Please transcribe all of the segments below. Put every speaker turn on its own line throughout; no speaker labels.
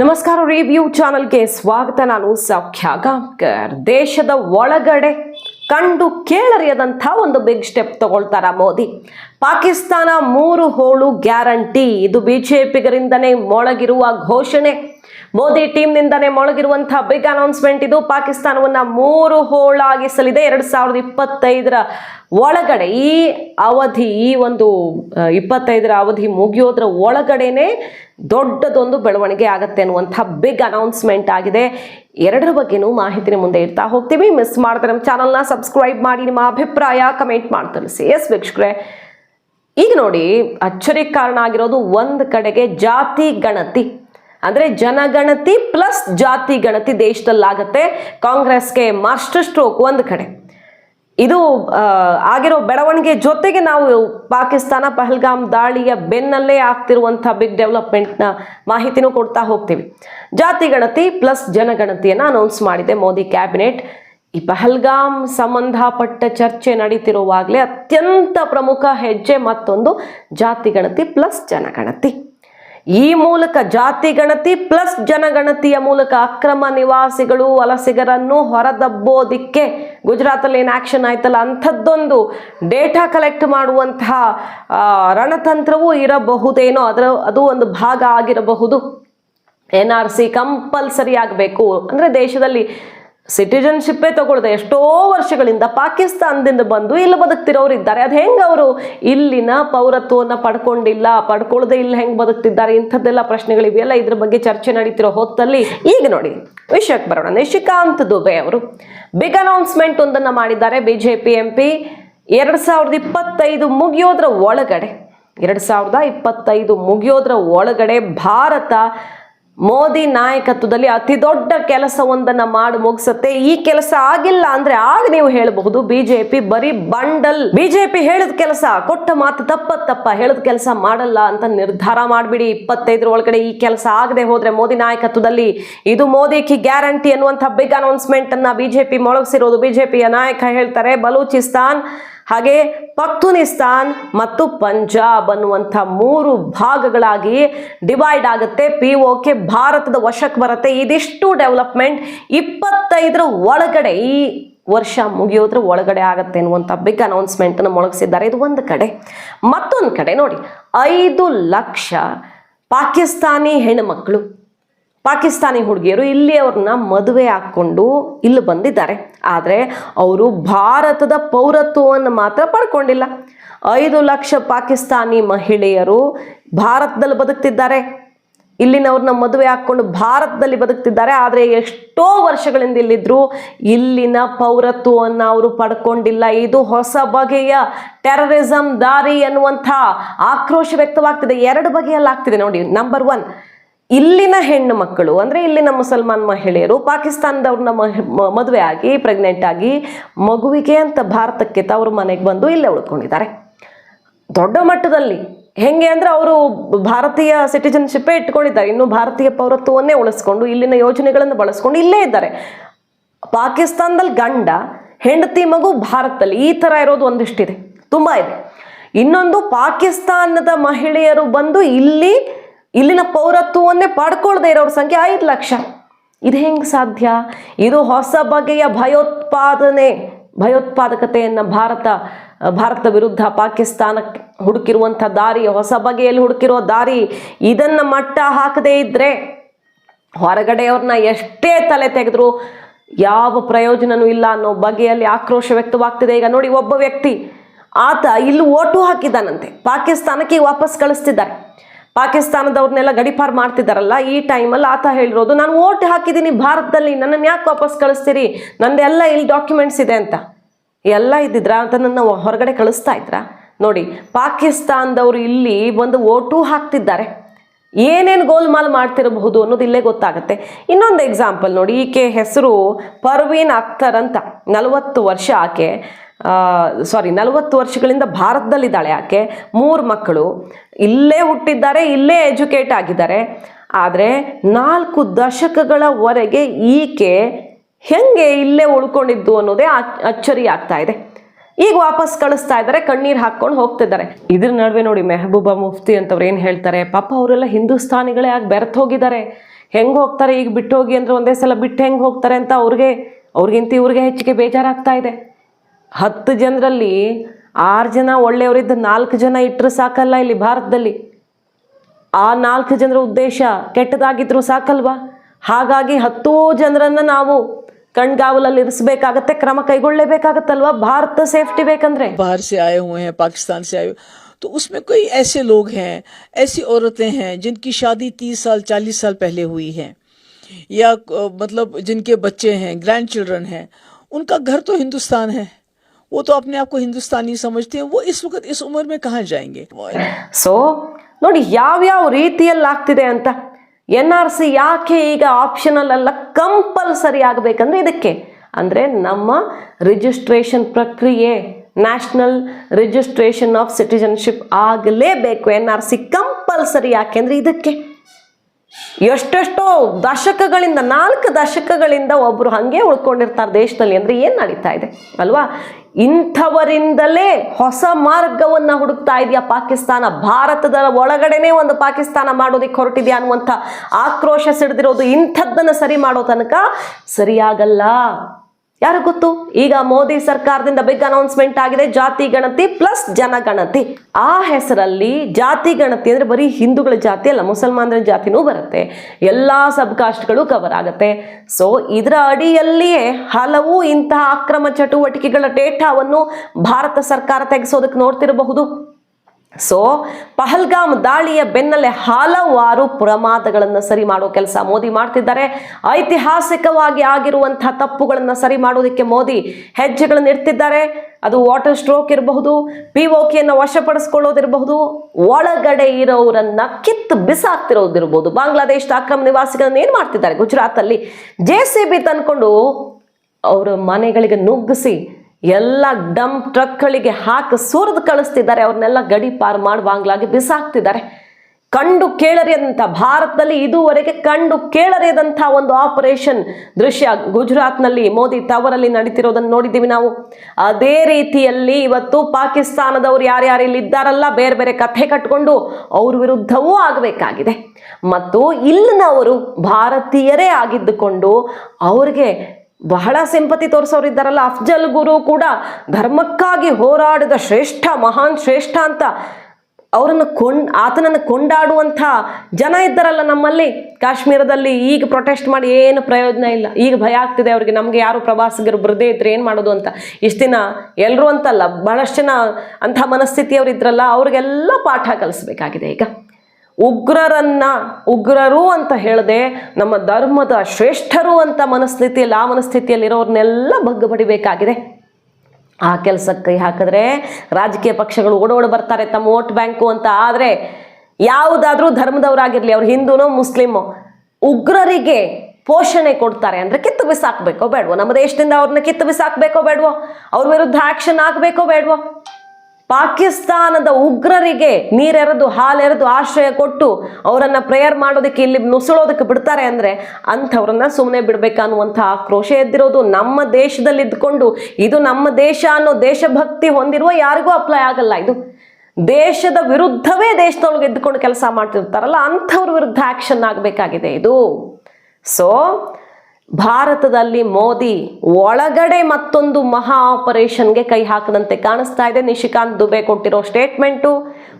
ನಮಸ್ಕಾರ ರಿವ್ಯೂ ಚಾನಲ್ಗೆ ಸ್ವಾಗತ. ನಾನು ಸೌಖ್ಯ ಗಾಂವ್ಕರ್ ದೇಶದ ಒಳಗಡೆ ಕಂಡು ಕೇಳರಿಯದಂಥ ಒಂದು ಬಿಗ್ ಸ್ಟೆಪ್ ತಗೊಳ್ತಾರ ಮೋದಿ? ಪಾಕಿಸ್ತಾನ ಮೂರು ಹೋಳು ಗ್ಯಾರಂಟಿ. ಇದು ಬಿಜೆಪಿಗರಿಂದನೇ ಮೊಳಗಿರುವ ಘೋಷಣೆ. ಮೋದಿ ಟೀಮ್ನಿಂದನೇ ಮೊಳಗಿರುವಂತಹ ಬಿಗ್ ಅನೌನ್ಸ್ಮೆಂಟ್ ಇದು. ಪಾಕಿಸ್ತಾನವನ್ನ ಮೂರು ಹೋಳಾಗಿಸಲಿದೆ ಎರಡ್ ಸಾವಿರದ ಇಪ್ಪತ್ತೈದರ ಒಳಗಡೆ ಈ ಅವಧಿ, ಈ ಒಂದು ಇಪ್ಪತ್ತೈದರ ಅವಧಿ ಮುಗಿಯೋದ್ರ ಒಳಗಡೆನೆ ದೊಡ್ಡದೊಂದು ಬೆಳವಣಿಗೆ ಆಗತ್ತೆ ಅನ್ನುವಂಥ ಬಿಗ್ ಅನೌನ್ಸ್ಮೆಂಟ್ ಆಗಿದೆ. ಎರಡರ ಬಗ್ಗೆನೂ ಮಾಹಿತಿನ ಮುಂದೆ ಇಡ್ತಾ ಹೋಗ್ತೀವಿ. ಮಿಸ್ ಮಾಡಿದ್ರೆ ನಮ್ಮ ಚಾನಲ್ನ ಸಬ್ಸ್ಕ್ರೈಬ್ ಮಾಡಿ. ನಿಮ್ಮ ಅಭಿಪ್ರಾಯ ಕಮೆಂಟ್ ಮಾಡಿ ತಿಳಿಸಿ. ಎಸ್ ವೀಕ್ಷಕರೇ, ಈಗ ನೋಡಿ ಅಚ್ಚರಿ ಕಾರಣ ಆಗಿರೋದು ಒಂದು ಕಡೆಗೆ ಜಾತಿ ಗಣತಿ. ಅಂದ್ರೆ ಜನಗಣತಿ ಪ್ಲಸ್ ಜಾತಿ ಗಣತಿ ದೇಶದಲ್ಲಾಗತ್ತೆ. ಕಾಂಗ್ರೆಸ್ಗೆ ಮಾಸ್ಟರ್ ಸ್ಟ್ರೋಕ್ ಒಂದು ಕಡೆ. ಇದು ಆಗಿರೋ ಬೆಳವಣಿಗೆ ಜೊತೆಗೆ ನಾವು ಪಾಕಿಸ್ತಾನ ಪಹಲ್ಗಾಮ್ ದಾಳಿಯ ಬೆನ್ನಲ್ಲೇ ಆಗ್ತಿರುವಂಥ ಬಿಗ್ ಡೆವಲಪ್ಮೆಂಟ್ನ ಮಾಹಿತಿನೂ ಕೊಡ್ತಾ ಹೋಗ್ತೀವಿ. ಜಾತಿ ಗಣತಿ ಪ್ಲಸ್ ಜನಗಣತಿಯನ್ನು ಅನೌನ್ಸ್ ಮಾಡಿದೆ ಮೋದಿ ಕ್ಯಾಬಿನೆಟ್ ಈ ಪಹಲ್ಗಾಮ್ ಸಂಬಂಧಪಟ್ಟ ಚರ್ಚೆ ನಡೀತಿರುವಾಗಲೇ ಅತ್ಯಂತ ಪ್ರಮುಖ ಹೆಜ್ಜೆ ಮತ್ತೊಂದು ಜಾತಿ ಗಣತಿ ಪ್ಲಸ್ ಜನಗಣತಿ. ಈ ಮೂಲಕ ಜಾತಿ ಗಣತಿ ಪ್ಲಸ್ ಜನಗಣತಿಯ ಮೂಲಕ ಅಕ್ರಮ ನಿವಾಸಿಗಳು ವಲಸಿಗರನ್ನು ಹೊರದಬ್ಬೋದಿಕ್ಕೆ ಗುಜರಾತಲ್ಲಿ ಏನು ಆಕ್ಷನ್ ಆಯ್ತಲ್ಲ? ಅಂಥದ್ದೊಂದು ಡೇಟಾ ಕಲೆಕ್ಟ್ ಮಾಡುವಂತಹ ರಣತಂತ್ರವೂ ಇರಬಹುದೇನೋ? ಅದರ, ಅದು ಒಂದು ಭಾಗ ಆಗಿರಬಹುದು. ಎನ್ ಆರ್ ಸಿ ಕಂಪಲ್ಸರಿ ಆಗಬೇಕು. ಅಂದರೆ ದೇಶದಲ್ಲಿ ಸಿಟಿಜನ್ಶಿಪ್ಪೇ ತಗೊಳ್ದೆ ಎಷ್ಟೋ ವರ್ಷಗಳಿಂದ ಪಾಕಿಸ್ತಾನದಿಂದ ಬಂದು ಇಲ್ಲಿ ಬದುಕ್ತಿರೋರು ಇದ್ದಾರೆ. ಅದು ಹೆಂಗೆ ಅವರು ಇಲ್ಲಿನ ಪೌರತ್ವವನ್ನು ಪಡ್ಕೊಂಡಿಲ್ಲ ಪಡ್ಕೊಳ್ಳದೆ ಇಲ್ಲಿ ಹೆಂಗೆ ಬದುಕ್ತಿದ್ದಾರೆ, ಇಂಥದ್ದೆಲ್ಲ ಪ್ರಶ್ನೆಗಳಿವೆಯಲ್ಲ, ಇದ್ರ ಬಗ್ಗೆ ಚರ್ಚೆ ನಡೀತಿರೋ ಹೊತ್ತಲ್ಲಿ. ಈಗ ನೋಡಿ, ವಿಷಯಕ್ಕೆ ಬರೋಣ. ನಿಶಿಕಾಂತ್ ದುಬೆ ಅವರು ಬಿಗ್ ಅನೌನ್ಸ್ಮೆಂಟ್ ಒಂದನ್ನು ಮಾಡಿದ್ದಾರೆ. ಬಿಜೆಪಿ ಎಂ ಪಿ ಎರಡು ಸಾವಿರದ ಇಪ್ಪತ್ತೈದು ಮುಗಿಯೋದ್ರ ಒಳಗಡೆ, ಎರಡು ಸಾವಿರದ ಇಪ್ಪತ್ತೈದು ಮುಗಿಯೋದ್ರ ಒಳಗಡೆ ಭಾರತ ಮೋದಿ ನಾಯಕತ್ವದಲ್ಲಿ ಅತಿ ದೊಡ್ಡ ಕೆಲಸವೊಂದನ್ನು ಮಾಡಿ ಮುಗಿಸುತ್ತೆ. ಈ ಕೆಲಸ ಆಗಿಲ್ಲ ಅಂದ್ರೆ ಆಗ ನೀವು ಹೇಳಬಹುದು, ಬಿಜೆಪಿ ಬರೀ ಬಂಡಲ್. ಬಿಜೆಪಿ ಹೇಳಿದ ಕೆಲಸ, ಕೊಟ್ಟ ಮಾತು ತಪ್ಪ ತಪ್ಪ, ಹೇಳಿದ ಕೆಲಸ ಮಾಡಲ್ಲ ಅಂತ ನಿರ್ಧಾರ ಮಾಡಿಬಿಡಿ. ಇಪ್ಪತ್ತೈದರ ಒಳಗಡೆ ಈ ಕೆಲಸ ಆಗದೆ ಹೋದ್ರೆ ಮೋದಿ ನಾಯಕತ್ವದಲ್ಲಿ ಇದು ಮೋದಿ ಕಿ ಗ್ಯಾರಂಟಿ ಅನ್ನುವಂಥ ಬಿಗ್ ಅನೌನ್ಸ್ಮೆಂಟ್ ಅನ್ನ ಬಿಜೆಪಿ ಮೊಳಗಿಸಿರೋದು. ಬಿಜೆಪಿಯ ನಾಯಕ ಹೇಳ್ತಾರೆ, ಬಲೂಚಿಸ್ತಾನ್ ಹಾಗೆ ಪಕ್ತುನಿಸ್ತಾನ್ ಮತ್ತು ಪಂಜಾಬ್ ಅನ್ನುವಂಥ ಮೂರು ಭಾಗಗಳಾಗಿ ಡಿವೈಡ್ ಆಗುತ್ತೆ. ಪಿ ಓಕೆ ಭಾರತದ ವಶಕ್ಕೆ ಬರುತ್ತೆ. ಇದಿಷ್ಟು ಡೆವಲಪ್ಮೆಂಟ್ ಇಪ್ಪತ್ತೈದರ ಒಳಗಡೆ ಈ ವರ್ಷ ಮುಗಿಯೋದ್ರ ಒಳಗಡೆ ಆಗುತ್ತೆ ಅನ್ನುವಂಥ ಬಿಗ್ ಅನೌನ್ಸ್ಮೆಂಟನ್ನು ಮೊಳಗಿಸಿದ್ದಾರೆ. ಇದು ಒಂದು ಕಡೆ. ಮತ್ತೊಂದು ಕಡೆ ನೋಡಿ. ಐದು ಲಕ್ಷ ಪಾಕಿಸ್ತಾನಿ ಹೆಣ್ಣುಮಕ್ಕಳು ಪಾಕಿಸ್ತಾನಿ ಹುಡುಗಿಯರು ಇಲ್ಲಿ ಅವ್ರನ್ನ ಮದುವೆ ಹಾಕ್ಕೊಂಡು ಇಲ್ಲಿ ಬಂದಿದ್ದಾರೆ. ಆದರೆ ಅವರು ಭಾರತದ ಪೌರತ್ವವನ್ನು ಮಾತ್ರ ಪಡ್ಕೊಂಡಿಲ್ಲ. ಐದು ಲಕ್ಷ ಪಾಕಿಸ್ತಾನಿ ಮಹಿಳೆಯರು ಭಾರತದಲ್ಲಿ ಬದುಕ್ತಿದ್ದಾರೆ. ಇಲ್ಲಿನವ್ರನ್ನ ಮದುವೆ ಹಾಕ್ಕೊಂಡು ಭಾರತದಲ್ಲಿ ಬದುಕ್ತಿದ್ದಾರೆ. ಆದರೆ ಎಷ್ಟೋ ವರ್ಷಗಳಿಂದ ಇಲ್ಲಿದ್ರು ಇಲ್ಲಿನ ಪೌರತ್ವವನ್ನು ಅವರು ಪಡ್ಕೊಂಡಿಲ್ಲ. ಇದು ಹೊಸ ಬಗೆಯ ಟೆರರಿಸಂ ದಾರಿ ಎನ್ನುವಂಥ ಆಕ್ರೋಶ ವ್ಯಕ್ತವಾಗ್ತಿದೆ. ಎರಡು ಬಗೆಯಲ್ಲಿ ಆಗ್ತಿದೆ ನೋಡಿ. ನಂಬರ್ ಒನ್ ಇಲ್ಲಿನ ಹೆಣ್ಣು ಮಕ್ಕಳು, ಅಂದರೆ ಇಲ್ಲಿನ ಮುಸಲ್ಮಾನ್ ಮಹಿಳೆಯರು, ಪಾಕಿಸ್ತಾನದವ್ರನ್ನ ಮದುವೆ ಆಗಿ ಪ್ರೆಗ್ನೆಂಟ್ ಆಗಿ ಮಗುವಿಗೆ ಅಂತ ಭಾರತಕ್ಕೆ ತವರು ಮನೆಗೆ ಬಂದು ಇಲ್ಲೇ ಉಳ್ಕೊಂಡಿದ್ದಾರೆ. ದೊಡ್ಡ ಮಟ್ಟದಲ್ಲಿ. ಹೆಂಗೆ ಅಂದರೆ ಅವರು ಭಾರತೀಯ ಸಿಟಿಜನ್ಶಿಪ್ಪೇ ಇಟ್ಕೊಂಡಿದ್ದಾರೆ. ಇನ್ನು ಭಾರತೀಯ ಪೌರತ್ವವನ್ನೇ ಉಳಿಸ್ಕೊಂಡು, ಇಲ್ಲಿನ ಯೋಜನೆಗಳನ್ನು ಬಳಸ್ಕೊಂಡು ಇಲ್ಲೇ ಇದ್ದಾರೆ. ಪಾಕಿಸ್ತಾನದಲ್ಲಿ ಗಂಡ, ಹೆಂಡತಿ ಮಗು ಭಾರತದಲ್ಲಿ ಈ ಥರ ಇರೋದು ಒಂದಿಷ್ಟಿದೆ. ತುಂಬ ಇದೆ. ಇನ್ನೊಂದು ಪಾಕಿಸ್ತಾನದ ಮಹಿಳೆಯರು ಬಂದು ಇಲ್ಲಿ ಇಲ್ಲಿನ ಪೌರತ್ವವನ್ನೇ ಪಡ್ಕೊಳ್ದೆ ಇರೋರ ಸಂಖ್ಯೆ ಐದು ಲಕ್ಷ. ಇದು ಹೆಂಗೆ ಸಾಧ್ಯ? ಇದು ಹೊಸ ಬಗೆಯ ಭಯೋತ್ಪಾದನೆ, ಭಯೋತ್ಪಾದಕತೆಯನ್ನು ಭಾರತ ಭಾರತ ವಿರುದ್ಧ ಪಾಕಿಸ್ತಾನಕ್ಕೆ ಹುಡುಕಿರುವಂಥ ದಾರಿ, ಹೊಸ ಬಗೆಯಲ್ಲಿ ಹುಡುಕಿರೋ ದಾರಿ, ಇದನ್ನು ಮಟ್ಟ ಹಾಕದೇ ಇದ್ದರೆ ಹೊರಗಡೆಯವ್ರನ್ನ ಎಷ್ಟೇ ತಲೆ ತೆಗೆದ್ರು ಯಾವ ಪ್ರಯೋಜನವೂ ಇಲ್ಲ ಅನ್ನೋ ಬಗೆಯಲ್ಲಿ ಆಕ್ರೋಶ ವ್ಯಕ್ತವಾಗ್ತಿದೆ. ಈಗ ನೋಡಿ ಒಬ್ಬ ವ್ಯಕ್ತಿ, ಆತ ಇಲ್ಲಿ ಓಟು ಹಾಕಿದ್ದಾನಂತೆ. ಪಾಕಿಸ್ತಾನಕ್ಕೆ ವಾಪಸ್ ಕಳಿಸ್ತಿದ್ದಾರೆ. ಪಾಕಿಸ್ತಾನದವ್ರನ್ನೆಲ್ಲ ಗಡಿಪಾರು ಮಾಡ್ತಿದ್ದಾರಲ್ಲ ಈ ಟೈಮಲ್ಲಿ ಆತ ಹೇಳಿರೋದು, ನಾನು ಓಟ್ ಹಾಕಿದ್ದೀನಿ ಭಾರತದಲ್ಲಿ ನನ್ನನ್ನು ಯಾಕೆ ವಾಪಸ್ ಕಳಿಸ್ತೀರಿ? ನಂದೆಲ್ಲ ಇಲ್ಲಿ ಡಾಕ್ಯುಮೆಂಟ್ಸ್ ಇದೆ ಅಂತ. ಎಲ್ಲ ಇದ್ದಿದ್ರ? ಅಂತ ನನ್ನ ಹೊರಗಡೆ ಕಳಿಸ್ತಾ ಇದ್ರ? ನೋಡಿ, ಪಾಕಿಸ್ತಾನದವರು ಇಲ್ಲಿ ಒಂದು ಓಟು ಹಾಕ್ತಿದ್ದಾರೆ. ಏನೇನು ಗೋಲ್ಮಾಲ್ ಮಾಡ್ತಿರಬಹುದು ಅನ್ನೋದು ಇಲ್ಲೇ ಗೊತ್ತಾಗುತ್ತೆ. ಇನ್ನೊಂದು ಎಕ್ಸಾಂಪಲ್ ನೋಡಿ, ಈಕೆ ಹೆಸರು ಪರ್ವೀನ್ ಅಖ್ತರ್ ಅಂತ. ನಲವತ್ತು ವರ್ಷ ಆಕೆ. ಸಾರಿ ನಲವತ್ತು ವರ್ಷಗಳಿಂದ ಭಾರತದಲ್ಲಿದ್ದಾಳೆ ಆಕೆ ಮೂರು ಮಕ್ಕಳು, ಇಲ್ಲೇ ಹುಟ್ಟಿದ್ದಾರೆ, ಇಲ್ಲೇ ಎಜುಕೇಟ್ ಆಗಿದ್ದಾರೆ. ಆದರೆ ನಾಲ್ಕು ದಶಕಗಳವರೆಗೆ ಈಕೆ ಹೆಂಗೆ ಇಲ್ಲೇ ಉಳ್ಕೊಂಡಿದ್ದು ಅನ್ನೋದೇ ಅಚ್ಚರಿ ಆಗ್ತಾ ಇದೆ. ಈಗ ವಾಪಸ್ ಕಳಿಸ್ತಾ ಇದ್ದಾರೆ, ಕಣ್ಣೀರು ಹಾಕ್ಕೊಂಡು ಹೋಗ್ತಿದ್ದಾರೆ ಇದ್ರ ನಡುವೆ ನೋಡಿ ಮೆಹಬೂಬಾ ಮುಫ್ತಿ ಅಂತವ್ರು ಏನು ಹೇಳ್ತಾರೆ? ಪಾಪ ಅವರೆಲ್ಲ ಹಿಂದೂಸ್ತಾನಿಗಳೇ ಆಗಿ ಬೆರೆತು ಹೋಗಿದ್ದಾರೆ. ಹೆಂಗೆ ಹೋಗ್ತಾರೆ? ಈಗ ಬಿಟ್ಟು ಹೋಗಿ ಅಂದ್ರೆ ಒಂದೇ ಸಲ ಬಿಟ್ಟು ಹೆಂಗೆ ಹೋಗ್ತಾರೆ ಅಂತ ಅವ್ರಿಗೆ, ಅವ್ರಿಗಿಂತ ಇವ್ರಿಗೆ ಹೆಚ್ಚಿಗೆ ಬೇಜಾರಾಗ್ತಾ ಇದೆ. ಹತ್ತು ಜನರಲ್ಲಿ ಆರು ಜನ ಒಳ್ಳೆಯವರಿದ್ದು ನಾಲ್ಕು ಜನ ಇಟ್ಟರು ಸಾಕಲ್ಲ ಇಲ್ಲಿ ಭಾರತದಲ್ಲಿ ಆ ನಾಲ್ಕು ಜನರ ಉದ್ದೇಶ ಕೆಟ್ಟದಾಗಿದ್ರು ಸಾಕಲ್ವಾ ಹಾಗಾಗಿ ಹತ್ತೋ ಜನರನ್ನ ನಾವು ಕಣ್ಗಾವಲಲ್ಲಿ ಇರಿಸ್ಬೇಕಾಗತ್ತೆ ಕ್ರಮ ಕೈಗೊಳ್ಳಲೇಬೇಕಾಗತ್ತಲ್ವಾ ಭಾರತ ಸೇಫ್ಟಿ ಬೇಕಂದ್ರೆ
बाहर से आए हुए हैं पाकिस्तान से आए हुए तो उसमें कोई ऐसे लोग हैं ऐसी औरतें हैं जिनकी शादी तीस साल चालीस साल पहले हुई है या अ, मतलब जिनके बच्चे हैं ग्रैंड चिल्ड्रन हैं उनका घर तो हिंदुस्तान है वो तो अपने आप को हिंदुस्तानी समझते हैं वो इस वक्त इस उम्र में कहाँ जाएंगे
ಸೊ ನೋಡಿ ಯಾವ್ಯಾವ ರೀತಿಯಲ್ಲಿ ಆಗ್ತಿದೆ ಅಂತ ಎನ್ ಆರ್ ಸಿ ಯಾಕೆ ಈಗ ಆಪ್ಷನಲ್ ಅಲ್ಲ ಕಂಪಲ್ಸರಿ ಆಗಬೇಕಂದ್ರೆ ಇದಕ್ಕೆ ಅಂದರೆ ನಮ್ಮ ರಿಜಿಸ್ಟ್ರೇಷನ್ ಪ್ರಕ್ರಿಯೆ ನ್ಯಾಷನಲ್ ರಿಜಿಸ್ಟ್ರೇಷನ್ ಆಫ್ ಸಿಟಿಜನ್ಶಿಪ್ ಆಗಲೇಬೇಕು ಎನ್ ಆರ್ ಸಿ ಕಂಪಲ್ಸರಿ ಯಾಕೆಂದ್ರೆ ಇದಕ್ಕೆ ಎಷ್ಟೆಷ್ಟೋ ದಶಕಗಳಿಂದ ನಾಲ್ಕು ದಶಕಗಳಿಂದ ಒಬ್ಬರು ಹಾಗೆ ಉಳ್ಕೊಂಡಿರ್ತಾರೆ ದೇಶದಲ್ಲಿ ಅಂದರೆ ಏನು ನಡೀತಾ ಇದೆ ಅಲ್ವಾ ಇಂಥವರಿಂದಲೇ ಹೊಸ ಮಾರ್ಗವನ್ನು ಹುಡುಕ್ತಾ ಇದೆಯಾ ಪಾಕಿಸ್ತಾನ? ಭಾರತದ ಒಳಗಡೆನೆ ಒಂದು ಪಾಕಿಸ್ತಾನ ಮಾಡೋದಕ್ಕೆ ಹೊರಟಿದೆಯಾ ಅನ್ನುವಂಥ ಆಕ್ರೋಶ ಸಿಡಿದಿರೋದು ಇಂಥದ್ದನ್ನು ಸರಿ ಮಾಡೋ ತನಕ ಸರಿಯಾಗಲ್ಲ. ಯಾರು ಗೊತ್ತು? ಈಗ ಮೋದಿ ಸರ್ಕಾರದಿಂದ ಬಿಗ್ ಅನೌನ್ಸ್ಮೆಂಟ್ ಆಗಿದೆ, ಜಾತಿ ಗಣತಿ ಪ್ಲಸ್ ಜನಗಣತಿ. ಆ ಹೆಸರಲ್ಲಿ ಜಾತಿ ಗಣತಿ ಅಂದ್ರೆ ಬರೀ ಹಿಂದೂಗಳ ಜಾತಿ ಅಲ್ಲ, ಮುಸಲ್ಮಾನರ ಜಾತಿನೂ ಬರುತ್ತೆ. ಎಲ್ಲಾ ಸಬ್ ಕಾಸ್ಟ್ಗಳು ಕವರ್ ಆಗುತ್ತೆ. ಸೊ ಇದರ ಅಡಿಯಲ್ಲಿಯೇ ಹಲವು ಇಂತಹ ಅಕ್ರಮ ಚಟುವಟಿಕೆಗಳ ಡೇಟಾವನ್ನು ಭಾರತ ಸರ್ಕಾರ ತೆಗೆಸೋದಕ್ಕೆ ನೋಡ್ತಿರಬಹುದು. ಸೊ ಪಹಲ್ಗಾಮ್ ದಾಳಿಯ ಬೆನ್ನಲ್ಲೇ ಹಲವಾರು ಪ್ರಮಾದಗಳನ್ನು ಸರಿ ಮಾಡೋ ಕೆಲಸ ಮೋದಿ ಮಾಡ್ತಿದ್ದಾರೆ. ಐತಿಹಾಸಿಕವಾಗಿ ಆಗಿರುವಂತಹ ತಪ್ಪುಗಳನ್ನು ಸರಿ ಮಾಡೋದಕ್ಕೆ ಮೋದಿ ಹೆಜ್ಜೆಗಳನ್ನು ಇಡ್ತಿದ್ದಾರೆ. ಅದು ವಾಟರ್ ಸ್ಟ್ರೋಕ್ ಇರಬಹುದು, ಪಿ ಓಕೆಯನ್ನು ವಶಪಡಿಸ್ಕೊಳ್ಳೋದಿರಬಹುದು, ಒಳಗಡೆ ಇರೋರನ್ನ ಕಿತ್ತು ಬಿಸಾಕ್ತಿರೋದಿರಬಹುದು. ಬಾಂಗ್ಲಾದೇಶದ ಅಕ್ರಮ ನಿವಾಸಿಗಳನ್ನು ಏನು ಮಾಡ್ತಿದ್ದಾರೆ ಗುಜರಾತಲ್ಲಿ? ಜೆ ಸಿ ಬಿ ತಂದ್ಕೊಂಡು ಅವರ ಮನೆಗಳಿಗೆ ನುಗ್ಗಿಸಿ ಎಲ್ಲ ಡಂಪ್ ಟ್ರಕ್ಗಳಿಗೆ ಹಾಕಿ ಸುರಿದು ಕಳಿಸ್ತಿದ್ದಾರೆ. ಅವ್ರನ್ನೆಲ್ಲ ಗಡಿ ಪಾರು ಮಾಡಿ ಬಾಂಗ್ಲಾಗೆ ಬಿಸಾಕ್ತಿದ್ದಾರೆ. ಕಂಡು ಕೇಳರಿಯದಂಥ ಭಾರತದಲ್ಲಿ ಇದುವರೆಗೆ ಕಂಡು ಕೇಳರಿಯದಂಥ ಒಂದು ಆಪರೇಷನ್ ದೃಶ್ಯ ಗುಜರಾತ್ನಲ್ಲಿ ಮೋದಿ ಟವರಲ್ಲಿ ನಡೀತಿರೋದನ್ನು ನೋಡಿದ್ದೀವಿ ನಾವು. ಅದೇ ರೀತಿಯಲ್ಲಿ ಇವತ್ತು ಪಾಕಿಸ್ತಾನದವರು ಯಾರ್ಯಾರು ಇಲ್ಲಿ ಇದ್ದಾರಲ್ಲ ಬೇರೆ ಬೇರೆ ಕಥೆ ಕಟ್ಕೊಂಡು ಅವ್ರ ವಿರುದ್ಧವೂ ಆಗಬೇಕಾಗಿದೆ. ಮತ್ತು ಇಲ್ಲಿನವರು ಭಾರತೀಯರೇ ಆಗಿದ್ದುಕೊಂಡು ಅವ್ರಿಗೆ ಬಹಳ ಸಿಂಪತಿ ತೋರಿಸೋರು ಇದ್ದಾರಲ್ಲ ಅಫ್ಜಲ್ ಗುರು ಕೂಡ ಧರ್ಮಕ್ಕಾಗಿ ಹೋರಾಡಿದ ಶ್ರೇಷ್ಠ, ಮಹಾನ್ ಶ್ರೇಷ್ಠ ಅಂತ. ಅವರನ್ನು ಕೊಂಡ್, ಆತನನ್ನು ಕೊಂಡಾಡುವಂಥ ಜನ ಇದ್ದಾರಲ್ಲ ನಮ್ಮಲ್ಲಿ. ಕಾಶ್ಮೀರದಲ್ಲಿ ಈಗ ಪ್ರೊಟೆಸ್ಟ್ ಮಾಡಿ ಏನು ಪ್ರಯೋಜನ ಇಲ್ಲ. ಈಗ ಭಯ ಆಗ್ತಿದೆ ಅವ್ರಿಗೆ, ನಮಗೆ ಯಾರು ಪ್ರವಾಸಿಗರು ಬರದೇ ಇದ್ರೆ ಏನು ಮಾಡೋದು ಅಂತ. ಇಷ್ಟು ದಿನ ಎಲ್ಲರೂ ಅಂತಲ್ಲ, ಬಹಳಷ್ಟು ಜನ ಅಂಥ ಮನಸ್ಥಿತಿಯವರು ಇದ್ರಲ್ಲ, ಅವ್ರಿಗೆಲ್ಲ ಪಾಠ ಕಲಿಸ್ಬೇಕಾಗಿದೆ ಈಗ. ಉಗ್ರರನ್ನ ಉಗ್ರರು ಅಂತ ಹೇಳದೆ, ನಮ್ಮ ಧರ್ಮದ ಶ್ರೇಷ್ಠರು ಅಂತ ಮನಸ್ಥಿತಿಯಲ್ಲಿ ಆ ಮನಸ್ಥಿತಿಯಲ್ಲಿರೋರ್ನೆಲ್ಲ ಬಗ್ಗ ಬಡಿಬೇಕಾಗಿದೆ ಆ ಕೆಲಸಕ್ಕೆ ಕೈ ಹಾಕಿದ್ರೆ ರಾಜಕೀಯ ಪಕ್ಷಗಳು ಓಡೋಡ್ ಬರ್ತಾರೆ, ತಮ್ಮ ವೋಟ್ ಬ್ಯಾಂಕು ಅಂತ. ಆದರೆ ಯಾವುದಾದ್ರೂ ಧರ್ಮದವರಾಗಿರಲಿ, ಅವ್ರು ಹಿಂದೂನೋ ಮುಸ್ಲಿಮೋ, ಉಗ್ರರಿಗೆ ಪೋಷಣೆ ಕೊಡ್ತಾರೆ ಅಂದರೆ ಕಿತ್ತು ಬಿಸಾಕ್ಬೇಕೋ ಬೇಡವೋ? ನಮ್ಮ ದೇಶದಿಂದ ಅವ್ರನ್ನ ಕಿತ್ತು ಬಿಸಾಕ್ಬೇಕೋ ಬೇಡವೋ? ಅವ್ರ ವಿರುದ್ಧ ಆಕ್ಷನ್ ಆಗಬೇಕೋ ಬೇಡವೋ? ಪಾಕಿಸ್ತಾನದ ಉಗ್ರರಿಗೆ ನೀರೆರೆದು, ಹಾಲೆರೆದು ಆಶ್ರಯ ಕೊಟ್ಟು ಅವರನ್ನ ಪ್ರೇಯರ್ ಮಾಡೋದಕ್ಕೆ ಇಲ್ಲಿ ನುಸುಳೋದಕ್ಕೆ ಬಿಡ್ತಾರೆ ಅಂದ್ರೆ ಅಂಥವ್ರನ್ನ ಸುಮ್ಮನೆ ಬಿಡ್ಬೇಕನ್ನುವಂಥ ಆಕ್ರೋಶ ಎದ್ದಿರೋದು ನಮ್ಮ ದೇಶದಲ್ಲಿ ಇದ್ಕೊಂಡು ಇದು ನಮ್ಮ ದೇಶ ಅನ್ನೋ ದೇಶಭಕ್ತಿ ಹೊಂದಿರುವ ಯಾರಿಗೂ ಅಪ್ಲೈ ಆಗಲ್ಲ ಇದು. ದೇಶದ ವಿರುದ್ಧವೇ ದೇಶದೊಳಗೆ ಎದ್ದುಕೊಂಡು ಕೆಲಸ ಮಾಡ್ತಿರ್ತಾರಲ್ಲ, ಅಂಥವ್ರ ವಿರುದ್ಧ ಆಕ್ಷನ್ ಆಗಬೇಕಾಗಿದೆ ಇದು. ಸೊ ಭಾರತದಲ್ಲಿ ಮೋದಿ ಒಳಗಡೆ ಮತ್ತೊಂದು ಮಹಾ ಆಪರೇಷನ್ಗೆ ಕೈ ಹಾಕದಂತೆ ಕಾಣಿಸ್ತಾ ಇದೆ. ನಿಶಿಕಾಂತ್ ದುಬೆ ಕೊಟ್ಟಿರೋ ಸ್ಟೇಟ್ಮೆಂಟು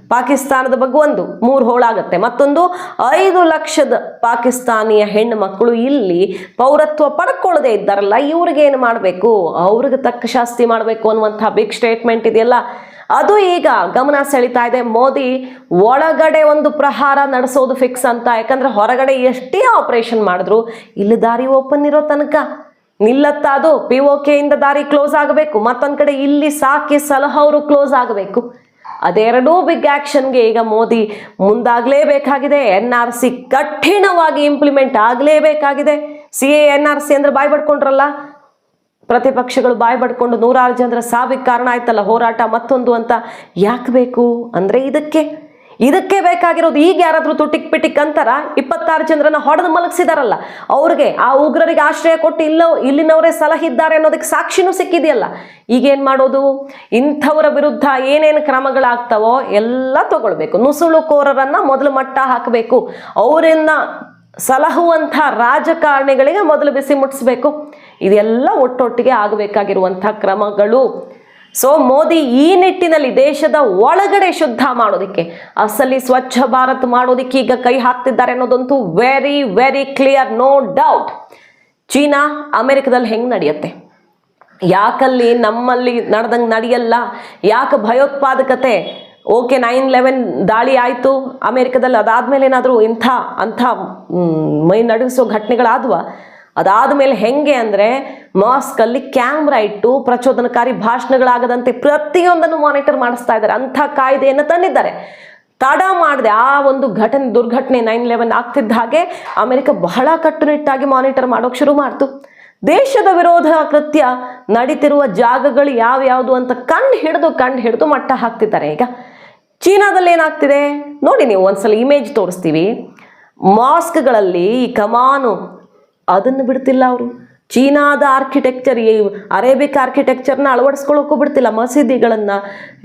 ಪಾಕಿಸ್ತಾನದ ಬಗ್ಗೆ ಒಂದು ಮೂರು ಹೋಳಾಗತ್ತೆ. ಮತ್ತೊಂದು, ಐದು ಲಕ್ಷದ ಪಾಕಿಸ್ತಾನಿಯ ಹೆಣ್ಣು ಮಕ್ಕಳು ಇಲ್ಲಿ ಪೌರತ್ವ ಪಡ್ಕೊಳ್ಳದೆ ಇದ್ದಾರಲ್ಲ, ಇವ್ರಿಗೇನು ಮಾಡಬೇಕು? ಅವ್ರಿಗೆ ತಕ್ಕ ಶಾಸ್ತಿ ಮಾಡಬೇಕು ಅನ್ನುವಂಥ ಬಿಗ್ ಸ್ಟೇಟ್ಮೆಂಟ್ ಇದೆಯಲ್ಲ. ಅದು ಈಗ ಗಮನ ಸೆಳಿತಾ ಇದೆ. ಮೋದಿ ಒಳಗಡೆ ಒಂದು ಪ್ರಹಾರ ನಡೆಸೋದು ಫಿಕ್ಸ್ ಅಂತ. ಯಾಕಂದ್ರೆ ಹೊರಗಡೆ ಎಷ್ಟೇ ಆಪರೇಷನ್ ಮಾಡಿದ್ರು ಇಲ್ಲಿ ದಾರಿ ಓಪನ್ ಇರೋ ತನಕ. ನಿಲ್ಲತ್ತ ಅದು. ಪಿ ಒ ಇಂದ ದಾರಿ ಕ್ಲೋಸ್ ಆಗಬೇಕು. ಮತ್ತೊಂದ್ ಕಡೆ ಇಲ್ಲಿ ಸಾಕಿ ಸಲಹ ಅವರು ಕ್ಲೋಸ್ ಆಗಬೇಕು. ಅದೆರಡೂ ಬಿಗ್ ಆಕ್ಷನ್ಗೆ ಈಗ ಮೋದಿ ಮುಂದಾಗಲೇಬೇಕಾಗಿದೆ. ಎನ್ ಆರ್ ಸಿ ಕಠಿಣವಾಗಿ implement ಆಗಲೇಬೇಕಾಗಿದೆ. C A N R C ಅಂದ್ರೆ ಬಾಯ್ ಪಡ್ಕೊಂಡ್ರಲ್ಲ? ಪ್ರತಿಪಕ್ಷಗಳು ಬಾಯ್ ಪಡ್ಕೊಂಡು ನೂರಾರು ಜನರ ಸಾವಿಗೆ ಕಾರಣ ಆಯ್ತಲ್ಲ ಹೋರಾಟ ಮತ್ತೊಂದು ಅಂತ ಯಾಕೆ ಬೇಕು? ಅಂದ್ರೆ ಇದಕ್ಕೆ ಇದಕ್ಕೆ ಬೇಕಾಗಿರೋದು ಈಗ ಯಾರಾದ್ರೂ ತುಟಿಕ್ ಪಿಟಿಕ್ ಅಂತಾರ, ಇಪ್ಪತ್ತಾರು ಜನರನ್ನ ಹೊಡೆದು ಮಲಗಿಸಿದಾರಲ್ಲ, ಅವ್ರಿಗೆ ಆ ಉಗ್ರರಿಗೆ ಆಶ್ರಯ ಕೊಟ್ಟು ಇಲ್ಲೋ, ಇಲ್ಲಿನವರೇ ಸಲಹಿದ್ದಾರೆ ಅನ್ನೋದಕ್ಕೆ ಸಾಕ್ಷಿನೂ ಸಿಕ್ಕಿದೆಯಲ್ಲ. ಈಗೇನು ಮಾಡೋದು? ಇಂಥವರ ವಿರುದ್ಧ ಏನೇನು ಕ್ರಮಗಳಾಗ್ತವೋ ಎಲ್ಲ ತಗೊಳ್ಬೇಕು. ನುಸುಳುಕೋರರನ್ನು ಮೊದಲು ಮಟ್ಟ ಹಾಕಬೇಕು. ಅವರನ್ನ ಸಲಹುವಂಥ ರಾಜಕಾರಣಿಗಳಿಗೆ ಮೊದಲು ಬಿಸಿ ಮುಟ್ಟಿಸ್ಬೇಕು ಇದೆಲ್ಲ ಒಟ್ಟೊಟ್ಟಿಗೆ ಆಗಬೇಕಾಗಿರುವಂಥ ಕ್ರಮಗಳು. ಸೊ ಮೋದಿ ಈ ನಿಟ್ಟಿನಲ್ಲಿ ದೇಶದ ಒಳಗಡೆ ಶುದ್ಧ ಮಾಡೋದಕ್ಕೆ, ಅಸಲಿ ಸ್ವಚ್ಛ ಭಾರತ್ ಮಾಡೋದಕ್ಕೆ ಈಗ ಕೈ ಹಾಕ್ತಿದ್ದಾರೆ ಅನ್ನೋದಂತೂ very very clear no doubt China ಅಮೆರಿಕದಲ್ಲಿ ಹೆಂಗೆ ನಡೆಯುತ್ತೆ? ಯಾಕಲ್ಲಿ ನಮ್ಮಲ್ಲಿ ನಡೆದಂಗೆ ನಡೆಯಲ್ಲ? ಯಾಕೆ ಭಯೋತ್ಪಾದಕತೆ? ಓಕೆ ನೈನ್ ಲೆವೆನ್ ದಾಳಿ ಆಯಿತು, ಅಮೇರಿಕದಲ್ಲಿ ಅದಾದಮೇಲೆ ಏನಾದರೂ ಇಂಥ, ಅಂಥ ಮೈ ನಡೆಸೋ ನಡುಗಿಸೋ ಘಟನೆಗಳಾದ್ವ ಅದಾದ್ಮೇಲೆ ಹೆಂಗೆ ಅಂದರೆ ಮಾಸ್ಕಲ್ಲಿ ಕ್ಯಾಮ್ರಾ ಇಟ್ಟು ಪ್ರಚೋದನಕಾರಿ ಭಾಷಣಗಳಾಗದಂತೆ ಪ್ರತಿಯೊಂದನ್ನು ಮಾನಿಟರ್ ಮಾಡಿಸ್ತಾ ಇದ್ದಾರೆ. ಅಂಥ ಕಾಯ್ದೆಯನ್ನು ತಂದಿದ್ದಾರೆ. ತಡ ಮಾಡಿದೆ ಆ ಒಂದು ಘಟನೆ, ದುರ್ಘಟನೆ ನೈನ್ ಲೆವೆನ್ ಆಗ್ತಿದ್ದ ಹಾಗೆ ಅಮೆರಿಕ ಬಹಳ ಕಟ್ಟುನಿಟ್ಟಾಗಿ ಮಾನಿಟರ್ ಮಾಡೋಕೆ ಶುರು ಮಾಡ್ತು. ದೇಶದ ವಿರೋಧ ಕೃತ್ಯ ನಡೀತಿರುವ ಜಾಗಗಳು ಯಾವ್ಯಾವುದು ಅಂತ ಕಂಡು ಹಿಡಿದು ಕಂಡು ಹಿಡಿದು ಮಟ್ಟ ಹಾಕ್ತಿದ್ದಾರೆ ಈಗ. ಚೀನಾದಲ್ಲಿ ಏನಾಗ್ತಿದೆ? ನೋಡಿ ನೀವು ಒಂದ್ಸಲ ಇಮೇಜ್ ತೋರಿಸ್ತೀವಿ. ಮಾಸ್ಕ್ಗಳಲ್ಲಿ ಈ ಕಮಾನು ಅದನ್ನು ಬಿಡ್ತಿಲ್ಲ ಅವರು. ಚೀನಾದ ಆರ್ಕಿಟೆಕ್ಚರ್ ಈ ಅರೇಬಿಕ್ ಆರ್ಕಿಟೆಕ್ಚರ್ನ ಅಳವಡಿಸ್ಕೊಳ್ಳೋಕ್ಕೂ ಬಿಡ್ತಿಲ್ಲ. ಮಸೀದಿಗಳನ್ನು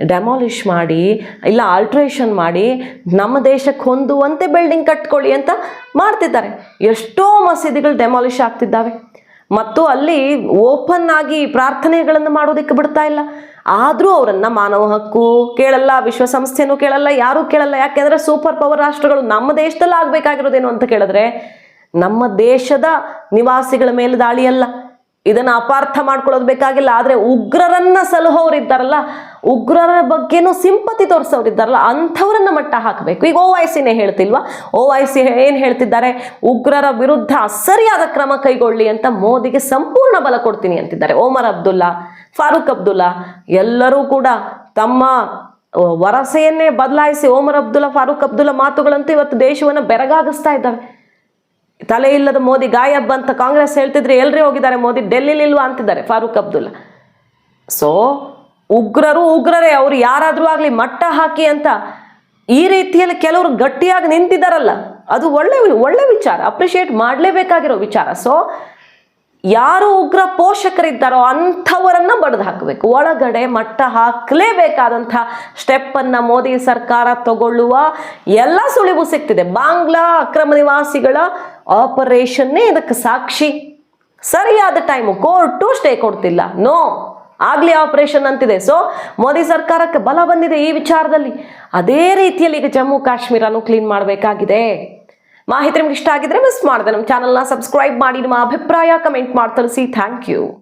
ಡೆಮಾಲಿಷ್ ಮಾಡಿ, ಇಲ್ಲ ಆಲ್ಟ್ರೇಷನ್ ಮಾಡಿ, ನಮ್ಮ ದೇಶಕ್ಕೆ ಹೊಂದುವಂತೆ ಬಿಲ್ಡಿಂಗ್ ಕಟ್ಕೊಳ್ಳಿ ಅಂತ ಮಾಡ್ತಿದ್ದಾರೆ. ಎಷ್ಟೋ ಮಸೀದಿಗಳು ಡೆಮಾಲಿಷ್ ಆಗ್ತಿದ್ದಾವೆ. ಮತ್ತು ಅಲ್ಲಿ ಓಪನ್ ಆಗಿ ಪ್ರಾರ್ಥನೆಗಳನ್ನು ಮಾಡೋದಕ್ಕೆ ಬಿಡ್ತಾ ಇಲ್ಲ. ಆದರೂ ಅವರನ್ನ ಮಾನವ ಹಕ್ಕು ಕೇಳಲ್ಲ, ವಿಶ್ವಸಂಸ್ಥೆನೂ ಕೇಳಲ್ಲ, ಯಾರೂ ಕೇಳಲ್ಲ. ಯಾಕೆಂದರೆ ಸೂಪರ್ ಪವರ್ ರಾಷ್ಟ್ರಗಳು ನಮ್ಮ ದೇಶದಲ್ಲಿ ಆಗಬೇಕಾಗಿರೋದೇನು ಅಂತ ಕೇಳಿದ್ರೆ ನಮ್ಮ ದೇಶದ ನಿವಾಸಿಗಳ ಮೇಲೆ ದಾಳಿಯಲ್ಲ. ಇದನ್ನು ಅಪಾರ್ಥ ಮಾಡ್ಕೊಳ್ಳೋದು ಬೇಕಾಗಿಲ್ಲ. ಆದರೆ ಉಗ್ರರನ್ನ ಸಲಹೋರು ಇದ್ದಾರಲ್ಲ ಉಗ್ರರ ಬಗ್ಗೆನೂ ಸಿಂಪತಿ ತೋರಿಸೋರು ಇದ್ದಾರಲ್ಲ ಅಂಥವ್ರನ್ನ ಮಟ್ಟ ಹಾಕಬೇಕು. ಈಗ ಓ ಐ ಸಿನೇ ಹೇಳ್ತಿಲ್ವಾ? ಓ ಐ ಸಿ ಏನ್ ಹೇಳ್ತಿದ್ದಾರೆ? ಉಗ್ರರ ವಿರುದ್ಧ ಸರಿಯಾದ ಕ್ರಮ ಕೈಗೊಳ್ಳಿ ಅಂತ ಮೋದಿಗೆ ಸಂಪೂರ್ಣ ಬಲ ಕೊಡ್ತೀನಿ ಅಂತಿದ್ದಾರೆ. ಓಮರ್ ಅಬ್ದುಲ್ಲಾ, ಫಾರೂಕ್ ಅಬ್ದುಲ್ಲಾ, ಎಲ್ಲರೂ ಕೂಡ ತಮ್ಮ ವರಸೆಯನ್ನೇ ಬದಲಾಯಿಸಿ ಓಮರ್ ಅಬ್ದುಲ್ಲಾ, ಫಾರೂಕ್ ಅಬ್ದುಲ್ಲಾ ಮಾತುಗಳಂತೂ ಇವತ್ತು ದೇಶವನ್ನು ಬೆರಗಾಗಿಸ್ತಾ ಇದ್ದಾವೆ. ತಲೆ ಇಲ್ಲದ ಮೋದಿ ಗಾಯಬ್ ಅಂತ ಕಾಂಗ್ರೆಸ್ ಹೇಳ್ತಿದ್ರೆ ಎಲ್ರಿ ಹೋಗಿದ್ದಾರೆ ಮೋದಿ, ಡೆಲ್ಲಿಲಿ ಇಲ್ವಾ ಅಂತಿದ್ದಾರೆ ಫಾರೂಕ್ ಅಬ್ದುಲ್ಲಾ. ಸೊ ಉಗ್ರರು ಉಗ್ರರೇ, ಅವರು ಯಾರಾದರೂ ಆಗಲಿ ಮಟ್ಟ ಹಾಕಿ ಅಂತ ಈ ರೀತಿಯಲ್ಲಿ ಕೆಲವರು ಗಟ್ಟಿಯಾಗಿ ನಿಂತಿದ್ದಾರಲ್ಲ, ಅದು ಒಳ್ಳೆ ಒಳ್ಳೆ ವಿಚಾರ ಅಪ್ರಿಷಿಯೇಟ್ ಮಾಡಲೇಬೇಕಾಗಿರೋ ವಿಚಾರ. ಸೊ ಯಾರು ಉಗ್ರ ಪೋಷಕರಿದ್ದಾರೋ ಅಂಥವರನ್ನು ಬಡ್ದು ಹಾಕಬೇಕು, ಒಳಗಡೆ ಮಟ್ಟ ಹಾಕಲೇಬೇಕಾದಂಥ ಸ್ಟೆಪ್ಪನ್ನು ಮೋದಿ ಸರ್ಕಾರ ತಗೊಳ್ಳುವ ಎಲ್ಲ ಸುಳಿವು ಸಿಗ್ತಿದೆ ಬಾಂಗ್ಲಾ ಅಕ್ರಮ ನಿವಾಸಿಗಳ ಆಪರೇಷನ್ನೇ ಇದಕ್ಕೆ ಸಾಕ್ಷಿ. ಸರಿಯಾದ ಟೈಮು ಕೋರ್ಟು ಸ್ಟೇ ಕೊಡ್ತಿಲ್ಲ. ನೋ ಆಗ್ಲಿ ಆಪರೇಷನ್ ಅಂತಿದೆ. ಸೊ ಮೋದಿ ಸರ್ಕಾರಕ್ಕೆ ಬಲ ಬಂದಿದೆ ಈ ವಿಚಾರದಲ್ಲಿ. ಅದೇ ರೀತಿಯಲ್ಲಿ ಈಗ ಜಮ್ಮು ಕಾಶ್ಮೀರನು ಕ್ಲೀನ್ ಮಾಡಬೇಕಾಗಿದೆ. ಮಾಹಿತಿ ನಿಮ್ಗೆ ಇಷ್ಟ ಆಗಿದ್ರೆ ಮಿಸ್ ಮಾಡಿದೆ. ನಮ್ಮ ಚಾನಲ್ನ ಸಬ್ಸ್ಕ್ರೈಬ್ ಮಾಡಿ, ನಿಮ್ಮ ಅಭಿಪ್ರಾಯ ಕಮೆಂಟ್ ಮಾಡಿ, ತಿಳಿಸಿ. Thank you